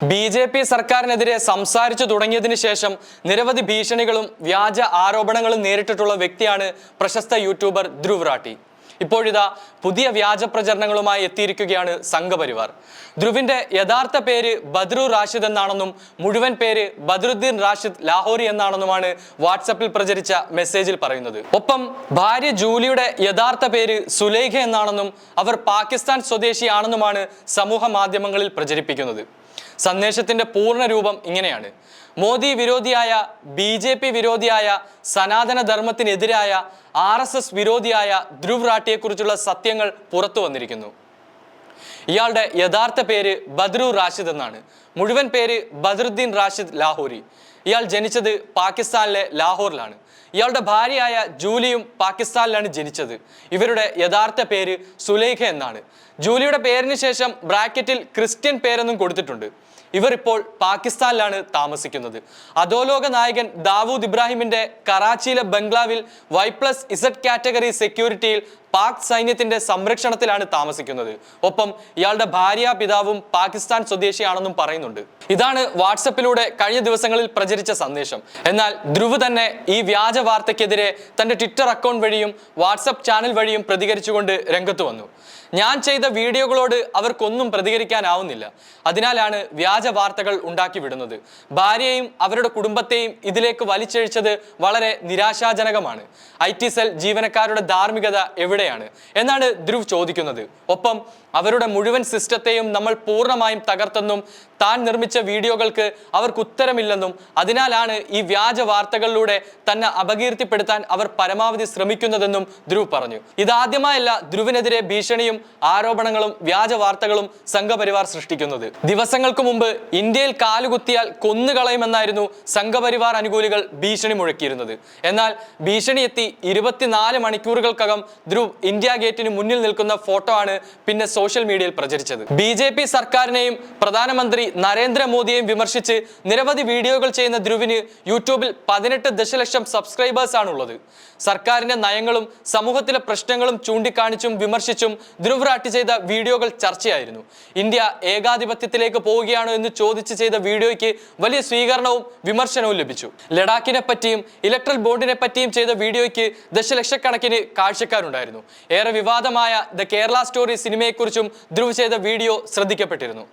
B J P സർക്കാരിനെതിരെ സംസാരിച്ചു തുടങ്ങിയതിനു ശേഷം നിരവധി ഭീഷണികളും വ്യാജ ആരോപണങ്ങളും നേരിട്ടിട്ടുള്ള വ്യക്തിയാണ് പ്രശസ്ത യൂട്യൂബർ ധ്രുവ് റാട്ടി ഇപ്പോഴിതാ പുതിയ വ്യാജ പ്രചരണങ്ങളുമായി എത്തിയിരിക്കുകയാണ് സംഘപരിവാർ. ധ്രുവിന്റെ യഥാർത്ഥ പേര് ബദ്രു റാഷിദ് എന്നാണെന്നും മുഴുവൻ പേര് ബദ്രുദ്ദീൻ റാഷിദ് ലാഹോറി എന്നാണെന്നുമാണ് വാട്സപ്പിൽ പ്രചരിച്ച മെസ്സേജിൽ പറയുന്നത്. ഒപ്പം ഭാര്യ ജൂലിയുടെ യഥാർത്ഥ പേര് സുലേഖ എന്നാണെന്നും അവർ പാകിസ്ഥാൻ സ്വദേശിയാണെന്നുമാണ് സമൂഹ മാധ്യമങ്ങളിൽ പ്രചരിപ്പിക്കുന്നത്. സന്ദേശത്തിന്റെ പൂർണ രൂപം ഇങ്ങനെയാണ്. മോദി വിരോധിയായ ബി ജെ പി വിരോധിയായ സനാതന ധർമ്മത്തിനെതിരായ ആർ എസ് എസ് വിരോധിയായ ധ്രുവ് റാട്ടിയെക്കുറിച്ചുള്ള സത്യങ്ങൾ പുറത്തു വന്നിരിക്കുന്നു. ഇയാളുടെ യഥാർത്ഥ പേര് ബദ്രു റാഷിദ് എന്നാണ്. മുഴുവൻ പേര് ബദറുദ്ദീൻ റാഷിദ് ലാഹോരി. ഇയാൾ ജനിച്ചത് പാകിസ്ഥാനിലെ ലാഹോറിലാണ്. ഇയാളുടെ ഭാര്യയായ ജൂലിയും പാകിസ്ഥാനിലാണ് ജനിച്ചത്. ഇവരുടെ യഥാർത്ഥ പേര് സുലൈഖ എന്നാണ്. ജൂലിയുടെ പേരിന് ശേഷം ബ്രാക്കറ്റിൽ ക്രിസ്ത്യൻ പേരെന്നും കൊടുത്തിട്ടുണ്ട്. ഇവർ ഇപ്പോൾ പാകിസ്ഥാനിലാണ് താമസിക്കുന്നത്. അധോലോക നായകൻ ദാവൂദ് ഇബ്രാഹിമിന്റെ കറാച്ചിയിലെ ബംഗ്ലാവിൽ വൈ പ്ലസ് ഇസഡ് കാറ്റഗറി സെക്യൂരിറ്റിയിൽ പാക് സൈന്യത്തിന്റെ സംരക്ഷണത്തിലാണ് താമസിക്കുന്നത്. ഒപ്പം ഇയാളുടെ ഭാര്യ പിതാവും പാകിസ്ഥാൻ സ്വദേശിയാണെന്നും പറയുന്നുണ്ട്. ഇതാണ് വാട്സപ്പിലൂടെ കഴിഞ്ഞ ദിവസങ്ങളിൽ പ്രചരിച്ച സന്ദേശം. എന്നാൽ ധ്രുവ് തന്നെ ഈ വ്യാജ വാർത്തയ്ക്കെതിരെ തന്റെ ട്വിറ്റർ അക്കൗണ്ട് വഴിയും വാട്സപ്പ് ചാനൽ വഴിയും പ്രതികരിച്ചുകൊണ്ട് രംഗത്ത് വന്നു. ഞാൻ ചെയ്ത വീഡിയോകളോട് അവർക്കൊന്നും പ്രതികരിക്കാനാവുന്നില്ല. അതിനാലാണ് വ്യാജ വാർത്തകൾ ഉണ്ടാക്കി വിടുന്നത്. ഭാര്യയെയും അവരുടെ കുടുംബത്തെയും ഇതിലേക്ക് വലിച്ചഴിച്ചത് വളരെ നിരാശാജനകമാണ്. ഐ ടി സെൽ ജീവനക്കാരുടെ ധാർമ്മികത എവിടെയാണ്? എന്നാണ് ധ്രുവ് ചോദിക്കുന്നത്. ഒപ്പം അവരുടെ മുഴുവൻ സിസ്റ്റത്തെയും നമ്മൾ പൂർണമായും തകർത്തെന്നും താൻ നിർമ്മിച്ച വീഡിയോകൾക്ക് അവർക്ക് ഉത്തരമില്ലെന്നും അതിനാലാണ് ഈ വ്യാജ വാർത്തകളിലൂടെ തന്നെ അപകീർത്തിപ്പെടുത്താൻ അവർ പരമാവധി ശ്രമിക്കുന്നതെന്നും ധ്രുവ് പറഞ്ഞു. ഇതാദ്യമായല്ല ധ്രുവിനെതിരെ ഭീഷണിയും ആരോപണങ്ങളും വ്യാജ വാർത്തകളും സംഘപരിവാർ സൃഷ്ടിക്കുന്നത്. ദിവസങ്ങൾക്ക് മുമ്പ് ഇന്ത്യയിൽ കാലുകുത്തിയാൽ കൊന്നുകളയുമെന്നായിരുന്നു സംഘപരിവാർ അനുകൂലികൾ ഭീഷണി മുഴക്കിയിരുന്നത്. എന്നാൽ ഭീഷണി എത്തി ഇരുപത്തിനാല് മണിക്കൂറുകൾക്കകം ധ്രുവ് ഇന്ത്യ ഗേറ്റിന് മുന്നിൽ നിൽക്കുന്ന ഫോട്ടോ ആണ് പിന്നെ സോഷ്യൽ മീഡിയയിൽ പ്രചരിച്ചത്. ബി സർക്കാരിനെയും പ്രധാനമന്ത്രി നരേന്ദ്രമോദിയെയും വിമർശിച്ച് നിരവധി വീഡിയോകൾ ചെയ്യുന്ന ധ്രുവിന് യൂട്യൂബിൽ പതിനെട്ട് ദശലക്ഷം സബ്സ്ക്രൈബേഴ്സ് ഉള്ളത് സർക്കാരിന്റെ നയങ്ങളും സമൂഹത്തിലെ പ്രശ്നങ്ങളും ചൂണ്ടിക്കാണിച്ചും വിമർശിച്ചും ധ്രുവ് റാട്ടി ചെയ്ത വീഡിയോകൾ ചർച്ചയായിരുന്നു. ഇന്ത്യ ഏകാധിപത്യത്തിലേക്ക് പോവുകയാണോ എന്ന് ചോദിച്ച് ചെയ്ത വീഡിയോയ്ക്ക് വലിയ സ്വീകരണവും വിമർശനവും ലഭിച്ചു. ലഡാക്കിനെ പറ്റിയും ഇലക്ട്രൽ ബോണ്ടിനെ പറ്റിയും ചെയ്ത വീഡിയോയ്ക്ക് ദശലക്ഷക്കണക്കിന് കാഴ്ചക്കാരുണ്ടായിരുന്നു. ഏറെ വിവാദമായ ദ കേരള സ്റ്റോറി സിനിമയെക്കുറിച്ചും ധ്രുവ് ചെയ്ത വീഡിയോ ശ്രദ്ധിക്കപ്പെട്ടിരുന്നു.